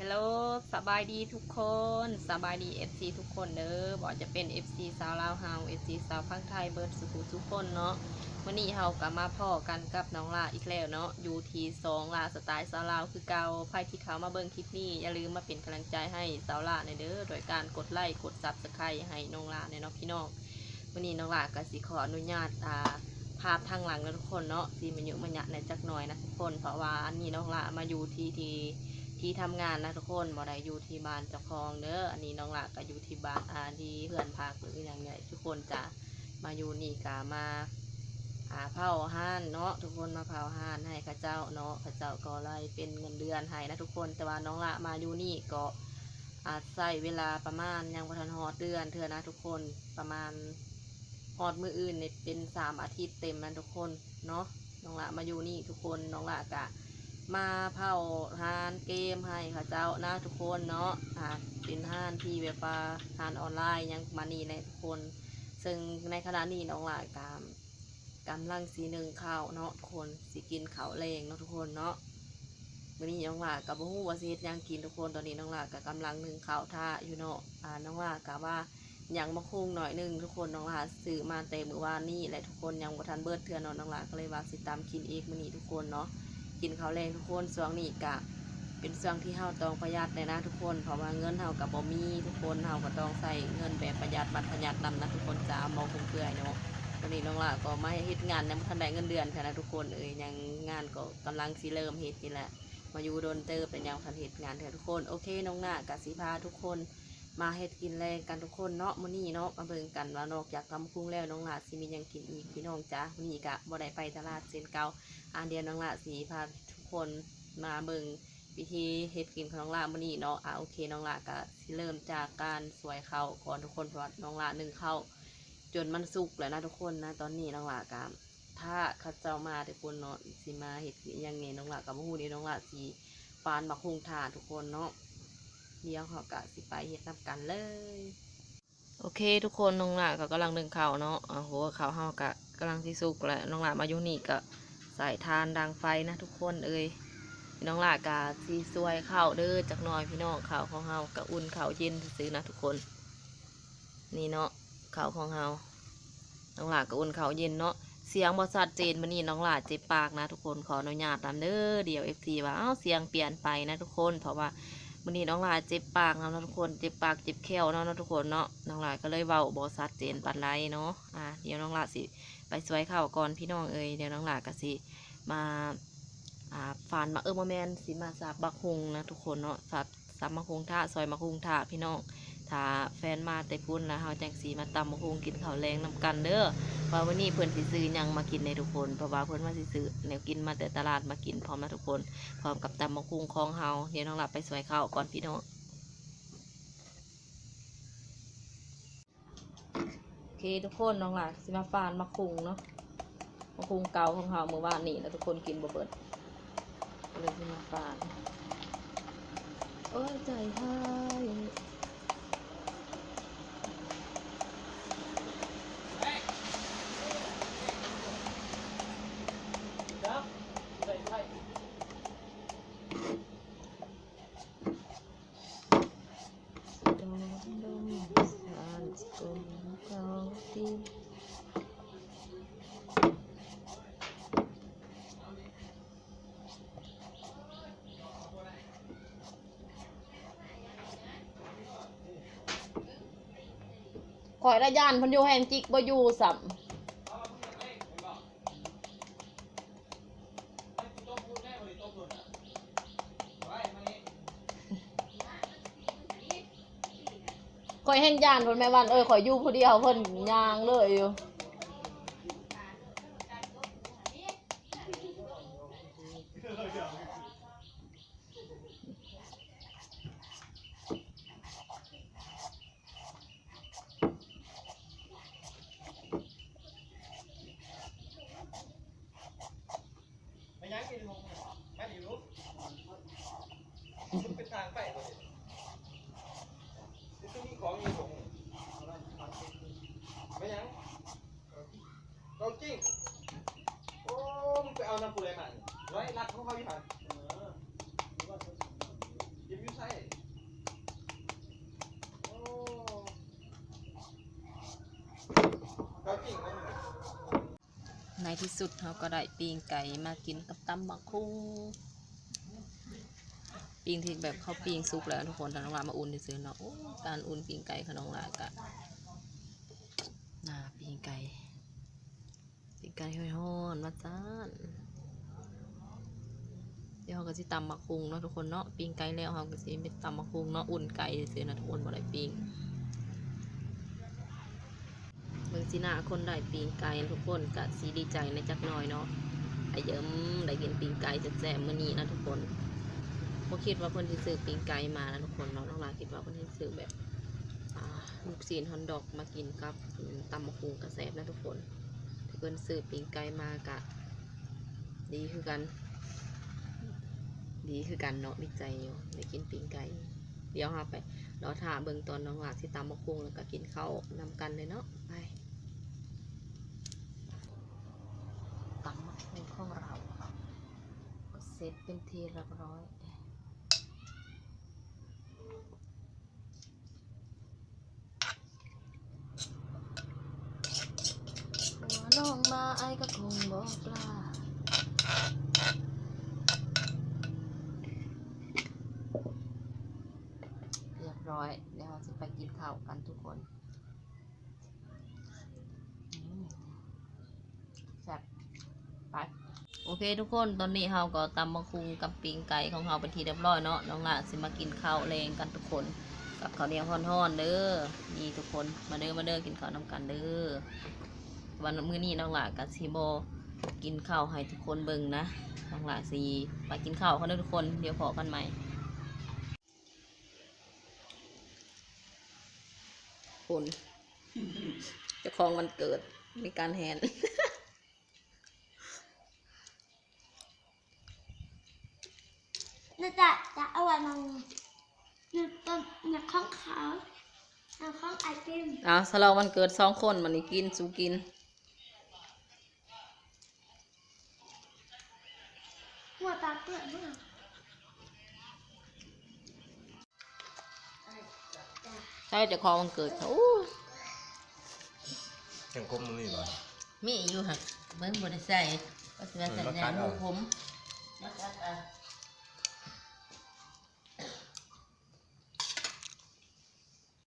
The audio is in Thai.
ฮัลโหลสบายดีทุกคนสบายดี FC ทุกคนเด้อบอกจะเป็น FC สาวลาวเฮา FC สาวพังไทยเบิร์ดสุขุทุกคนเนาะวันนี้เฮากลับมาพ่อกันกับน้องลาอีกแล้วเนาะอยู่ทีสองลาสไตล์สาวลาวคือเกาใครที่เขามาเบิ่งคลิปนี้ อย่าลืมมาเป็นกำลังใจให้สาวลาในเด้อโดยการกดไลค์กดซับสไครต์ให้น้องลาในเนาะพี่น้องวันนี้น้องลาก็สิขออนุญาตอ่าภาพทางหลังนะทุกคนเนาะสีมันเยอะมันยะในจักหน่อยนะทุกคนเพราะว่าอันนี้น้องละมาอยู่ที่ที ที่ทำงานนะทุกคนบ่ได้อยู่ที่บ้านเจ้าของเด้ออันนี้น้องละก็อยู่ที่บ้านอาที่เพื่อนพักหรืออย่างเงี้ยทุกคนจะมาอยู่นี่กามาหาเผาห้านเนาะทุกคนมาเผาห้านให้ข้าเจ้าเนาะข้าเจ้าก็ไล่เป็นเงินเดือนให้นะทุกคนแต่ว่าน้องละมาอยู่นี่ก็อาจใส่เวลาประมาณยังบ่ทันฮอดเดือนเทื่อนะทุกคนประมาณฮอดมืออื่นเนี่ยเป็นสามอาทิตย์เต็มแล้วทุกคนเนาะน้องละมาอยู่นี่ทุกคนน้องละกะ มาเผาทานเกมให้ค่ะเจ้านะทุกคนเนาะอ่าเป็นห้านที่แบบว่าทานออนไลน์ยังมานี่ในทุกคน ซึ่งในขณะนี้น้องละกามกำลังสีหนึ่งข้าวเนาะทุกคนสิกินข้าวแรงเนาะทุกคนเนาะวันนี้น้องละกับบ่ฮู้วาสิเฮ็ดยังกินทุกคนตอนนี้น้องละกับกำลังหนึ่งข้าวท่าอยู่เนาะอ่าน้องละกะว่ายังมาคุงหน่อยหนึงทุกคนน้องหลาซื้อมาเต็มมือว่านี่และทุกคนยังบ่ทันเบิดเทือนเนาะน้องหลาก็เลยว่าสิตามกินอีกมื้อนี้ทุกคนเนาะ กินข้าวแรงทุกคนช่วงนี้กะเป็นช่วงที่เฮาต้องประหยัดเลยนะทุกคน เพราะว่าเงินเฮากับบ่มีทุกคนเฮาก็ต้องใส่เงินแบบประหยัดบัตรประหยัดนำนะทุกคนจะเอามาคุ้มเพื่อยเนาะวันนี้น้องหลาก็มาเฮ็ดงานยังบ่ทันได้เงินเดือนค่ะนะทุกคนเอ้ยยังงานก็กำลังสิเริ่มเฮ็ดนี่แหละมาอยู่โดนเตอร์เป็นยังทันเฮ็ดงานเถอะทุกคนโอเคน้องหน้ากะสิพาทุกคน มาเฮ็ดกินแรงกันทุกคนเนาะมื้อนี้เนาะมาเบิ่งกันว่านอกจากตำคุ้งแล้วน้องหลาสิมีหยังกินอีกพี่น้องจ้ามื้อนี้กะบ่ได้ไปตลาดเส้นเก่าอันเดียวน้องหลาสิพาทุกคนมาเบิ่งวิธีเฮ็ดกินของน้องหลามื้อนี้เนาะอะโอเคน้องหลากะสิเริ่มจากการสวยข้าวก่อนทุกคนเพราะว่าน้องหลานึ่งข้าวจนมันสุกแล้วนะทุกคนนะ ตอนนี้น้องหลากะถ้าเขาเจ้ามาทุกคนเนาะสิมาเฮ็ดอิหยังไงน้องหลากับบ่ฮู้เดีน้องหลาสิฟานบักฮุงทาทุกคนเนาะ เดี๋ยวเขากะสิไปเฮ็ดนับกันเลย โอเค ทุกคนน้องหล่าก็กำลังนึ่งข้าเนาะโอ่าหัวข้าเฮากะกำลังที่สุกแล้วน้องหล่ามาอยู่นี่ก็ใส่ทานดังไฟนะ ทุกคนเอ้ยน้องหล่ากะสีสวยข้าวเด้อจักน่อยพี่น้องข้าวของเฮากะอุ่นข้าวเย็นซื้อนะทุกคน นี่เนาะข้าวของเฮาน้องหล่ากะอุ่นข้าวเย็นเนาะเสียงบอสัดเจนมันนี่น้องหล่าเจ็บปากนะทุกคนขออนุญาตตามเด้อเดี๋ยวเอฟซีว่าเอ้าเสียงเปลี่ยนไปนะทุกคนเพราะว่า วันนี้น้องหลายเจ็บปากนะทุกคนเจ็บปากเจ็บแข้วเนาะทุกคนเนาะน้องหลายก็เลยเบาบอสัดเจนปันไรเนาะอะเดี๋ยวน้องหลาสิไปสวยข้าวก่อนพี่น้องเอ้ยเดี๋ยวน้องหลาก็สิมาอ่าฟานมาเออมาแมนสิมาสับบักฮงนะทุกคนเนาะสับสับมะฮุงท่าซอยมะฮุงท่าพี่น้อง ถ้าแฟนมาแต่พุ่นนะเฮาจังสีมาตำมะฮุงกินข้าวแรงนํกันเด้อเพราะวันนี้เพิ่อนสิซื้อยังมากินในทุกคนเพราะว่าเพิ่อนว่าสิซื้อแนวกินมาแต่ตลาดมากินพร้อมนะทุกคน พร้อมกับตำมะฮุงของเฮาเดี๋ยวน้องหลับไปสวยข้าวก่อนพี่น้องโอเคทุกคนน้องหลานสิมาฟานมะคุงเนาะมะคุงเก่าของเฮาเมื่อวานนี้แล้วทุกคนกินบ่เบิดเลยสิมาฟานโอ้ใจให้ดมดมสารสกุลเขาที่ ข่ อยระยานพันอยู่แหงจิกบอยู่สัมคอยแห้งยานเพิ่นแม่วันเออคอยอยู่ผู้เดียวเพิ่นยางเลยอยู่ ของจริง โอ้ มึงไปเอาน้ำปูเลยมาร้อยรัดขาเขาอยู่หันยิ้มยิ้มใช่โอ้เขาจริงมันในที่สุดเขาก็ได้ปีงไก่มากินกับตำบักคุ้งปีงที่แบบเขาปีงซุกแล้วทุกคนแต่น้องามาอุ่นซื้อเนาะการอุ่นปีงไก่ขนมลากะน่าปีงไก่ ปีงไก่ห้อยๆมาจ้านเดี๋ยวเราก็สิตำบักคุงเนาะทุกคนเนาะปีงไก่แล้วเราก็สิเป็นตำบักคุงเนาะอุ่นไก่ซื้อนะทุกคนบ่ได้ปีงเมืองจีนาคนได้ปีงไก่ทุกคนกะสีดีใจในจักหน่อยเนาะไอเยิ้มได้กินปีงไก่แซ่บๆมื้อนี้นะทุกคนพคิดว่าเพิ่สิซื้อปีงไก่มานะทุกคนเนาะน้องลาคิดว่าเพิ่สิซื้อแบบลูกศีลฮอนดอกมากินกับตำมะคุงกระแซ่บนะทุกคน เพิ่นซื้อปีงไก่มากะ ดีคือกัน ดีคือกันเนาะดีใจอยู่ได้กินปีงไก่เดี๋ยวเราไปเราถ่าเบิ่งตอนน้องลาสิตำมมะคุงแล้วก็กินข้าวนำกันเลยเนาะไปตำมะคุงของเราเสร็จเป็นทีเรียบร้อย น้องมาไอ้ก็คงบอกลาเรียบร้อย เดี๋ยวเราจะไปกินข้าวกันทุกคนแซ่บไปโอเคทุกคนตอนนี้เราก็ตำมะคุงกับปิงไก่ของเราเป็นทีเรียบร้อยเนาะน้องละสิมากินข้าวแรงกันทุกคนกับข้าวเหนียวฮ้อนๆเด้อนี่ทุกคนมาเด้อมาเด้อกินข้าวน้ำกันเด้อ วันมื้อนี้น้องละกับซีโบกินข้าวให้ทุกคนเบิ่งนะน้องละสีไปกินข้าวกันเด้อทุกคนเดี๋ยวพอกันใหม่คนเจ้าของวันเกิดมีการแหนน่าจะจะเอาไว้มังอยู่ต้นในข้องขาวในข้องไอติมเอาสลองวันเกิดสองคนมันนี่กินสูกิน ใช่เจะคองวันเกิดเขาอู้ยังคมมันนี่บ่มีอยู่หักเบิ้งบริใส่ก็เสือใส่เออมาแหนคัดมเอาผมมาคัดเอา